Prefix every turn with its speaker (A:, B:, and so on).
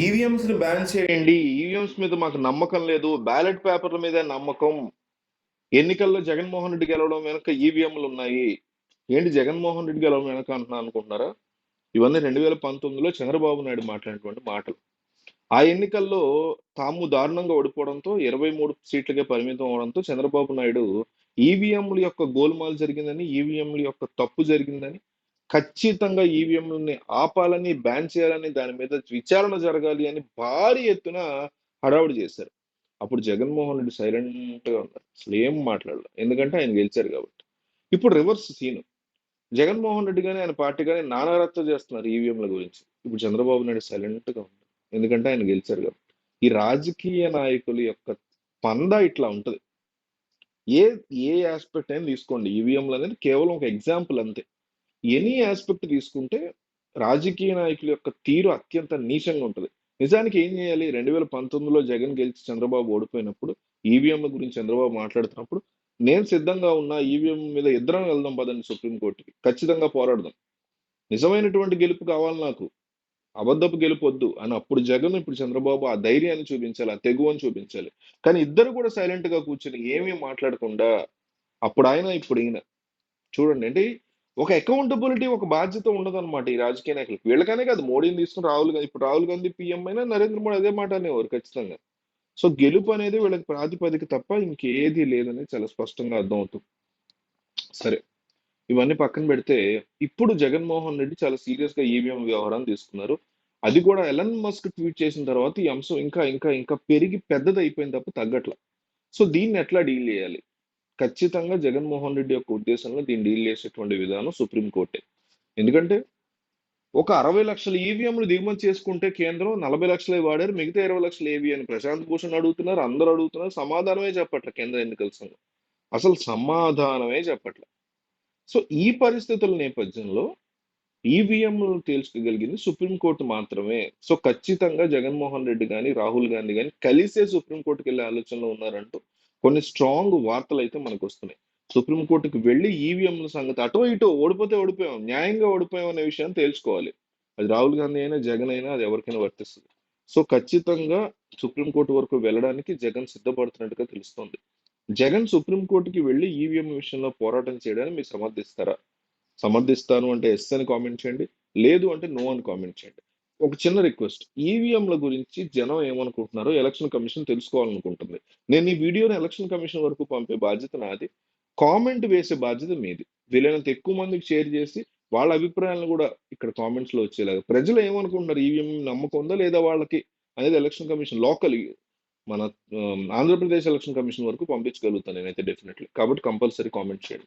A: ఈవీఎంస్ని ban చేయండి. EVMs మీద మాకు నమ్మకం లేదు. బ్యాలెట్ పేపర్ల మీద నమ్మకం. ఎన్నికల్లో జగన్మోహన్ రెడ్డి గెలవడం వెనక ఈవీఎంలు ఉన్నాయి. ఏంటి జగన్మోహన్ రెడ్డి గెలవడం వెనక అంటున్నా అనుకుంటున్నారా? ఇవన్నీ రెండు వేల పంతొమ్మిదిలో చంద్రబాబు నాయుడు మాట్లాడినటువంటి మాటలు. ఆ ఎన్నికల్లో తాము దారుణంగా ఓడిపోవడంతో ఇరవై మూడు సీట్లకే పరిమితం అవడంతో చంద్రబాబు నాయుడు ఈవీఎంల యొక్క గోల్మాల్ జరిగిందని ఈవీఎంల యొక్క తప్పు జరిగిందని ఖచ్చితంగా ఈవీఎంని ఆపాలని బ్యాన్ చేయాలని దాని మీద విచారణ జరగాలి అని భారీ ఎత్తున హడావుడి చేశారు. అప్పుడు జగన్మోహన్ రెడ్డి సైలెంట్గా ఉన్నారు. అసలు ఏం మాట్లాడలేదు ఎందుకంటే ఆయన గెలిచారు కాబట్టి. ఇప్పుడు రివర్స్ సీన్. జగన్మోహన్ రెడ్డి కానీ ఆయన పార్టీ కానీ నానారత్వ చేస్తున్నారు ఈవీఎంల గురించి. ఇప్పుడు చంద్రబాబు నాయుడు సైలెంట్గా ఉన్నారు. ఎందుకంటే ఆయన గెలిచారు కాబట్టి. ఈ రాజకీయ నాయకుల యొక్క పంద ఇట్లా ఉంటుంది. ఏ ఏ ఆస్పెక్ట్ అయినా తీసుకోండి. ఈవీఎంలు అనేది కేవలం ఒక ఎగ్జాంపుల్ అంతే. ఎనీ ఆస్పెక్ట్ తీసుకుంటే రాజకీయ నాయకుల యొక్క తీరు అత్యంత నీచంగా ఉంటుంది. నిజానికి ఏం చేయాలి? రెండు వేల పంతొమ్మిదిలో జగన్ గెలిచి చంద్రబాబు ఓడిపోయినప్పుడు ఈవీఎంల గురించి చంద్రబాబు మాట్లాడుతున్నప్పుడు నేను సిద్ధంగా ఉన్న ఈవీఎం మీద ఇద్దరం వెళ్దాం పదండి సుప్రీంకోర్టుకి. ఖచ్చితంగా పోరాడదాం. నిజమైనటువంటి గెలుపు కావాలి నాకు. అబద్ధపు గెలుపు వద్దు అని అప్పుడు జగన్ ఇప్పుడు చంద్రబాబు ఆ ధైర్యాన్ని చూపించాలి ఆ తెగువని చూపించాలి. కానీ ఇద్దరు కూడా సైలెంట్గా కూర్చొని ఏమీ మాట్లాడకుండా అప్పుడు ఆయన ఇప్పుడు ఈయన. చూడండి అంటే ఒక అకౌంటబిలిటీ ఒక బాధ్యత ఉండదన్నమాట ఈ రాజకీయ నాయకులకు వీళ్ళకనే కాదు మోడీని తీసుకుని రాహుల్ గాంధీ ఇప్పుడు రాహుల్ గాంధీ పీఎం అయినా నరేంద్ర మోడీ అదే మాట అనేవారు ఖచ్చితంగా. సో గెలుపు అనేది వీళ్ళకి ప్రాతిపదిక తప్ప ఇంకేది లేదని చాలా స్పష్టంగా అర్థమవుతుంది. సరే ఇవన్నీ పక్కన పెడితే ఇప్పుడు జగన్మోహన్ రెడ్డి చాలా సీరియస్గా ఈవీఎం వ్యవహారం తీసుకున్నారు. అది కూడా ఎలన్ మస్క్ ట్వీట్ చేసిన తర్వాత ఈ అంశం ఇంకా ఇంకా ఇంకా పెరిగి పెద్దది అయిపోయింది తప్ప తగ్గట్ల. సో దీన్ని ఎట్లా డీల్ చేయాలి? ఖచ్చితంగా జగన్మోహన్ రెడ్డి యొక్క ఉద్దేశంలో దీన్ని డీల్ చేసేటువంటి విధానం సుప్రీంకోర్టే ఎందుకంటే ఒక అరవై లక్షల ఈవీఎంలు దిగుమతి చేసుకుంటే కేంద్రం నలభై లక్షలే వాడారు మిగతా ఇరవై లక్షల ఏవి అని ప్రశాంత్ భూషణ్ అడుగుతున్నారు అందరూ అడుగుతున్నారు సమాధానమే చెప్పట్ల కేంద్ర ఎన్నికల సంఘం. అసలు సమాధానమే చెప్పట్ల. సో ఈ పరిస్థితుల నేపథ్యంలో ఈవీఎంలు తేల్చుకోగలిగింది సుప్రీంకోర్టు మాత్రమే. సో ఖచ్చితంగా జగన్మోహన్ రెడ్డి కానీ రాహుల్ గాంధీ కానీ కలిసే సుప్రీంకోర్టుకి వెళ్ళే ఆలోచనలో ఉన్నారంటూ కొన్ని స్ట్రాంగ్ వార్తలు అయితే మనకు వస్తున్నాయి సుప్రీంకోర్టుకి వెళ్ళి ఈవీఎంల సంగతి అటో ఇటో ఓడిపోతే ఓడిపోయాం న్యాయంగా ఓడిపోయాం అనే విషయాన్ని తేల్చుకోవాలి. అది రాహుల్ గాంధీ అయినా జగన్ అయినా అది ఎవరికైనా వర్తిస్తుంది. సో ఖచ్చితంగా సుప్రీంకోర్టు వరకు వెళ్ళడానికి జగన్ సిద్ధపడుతున్నట్టుగా తెలుస్తోంది. జగన్ సుప్రీంకోర్టుకి వెళ్ళి ఈవీఎం విషయంలో పోరాటం చేయడానికి మీరు సమర్థిస్తారా? సమర్థిస్తాను అంటే ఎస్ అని కామెంట్ చేయండి లేదు అంటే నో అని కామెంట్ చేయండి. ఒక చిన్న రిక్వెస్ట్. ఈవీఎంల గురించి జనం ఏమనుకుంటున్నారో ఎలక్షన్ కమిషన్ తెలుసుకోవాలనుకుంటుంది. నేను ఈ వీడియోని ఎలక్షన్ కమిషన్ వరకు పంపే బాధ్యత నాది. కామెంట్ వేసే బాధ్యత మీది. వీలైనంత ఎక్కువ మందికి షేర్ చేసి వాళ్ళ అభిప్రాయాలను కూడా ఇక్కడ కామెంట్స్లో వచ్చేలాగా. ప్రజలు ఏమనుకుంటున్నారు? ఈవీఎం నమ్మకం ఉందా లేదా వాళ్ళకి అనేది ఎలక్షన్ కమిషన్ లోకల్ మన ఆంధ్రప్రదేశ్ ఎలక్షన్ కమిషన్ వరకు పంపించగలుగుతాను నేనైతే డెఫినెట్లీ. కాబట్టి కంపల్సరీ కామెంట్ చేయండి.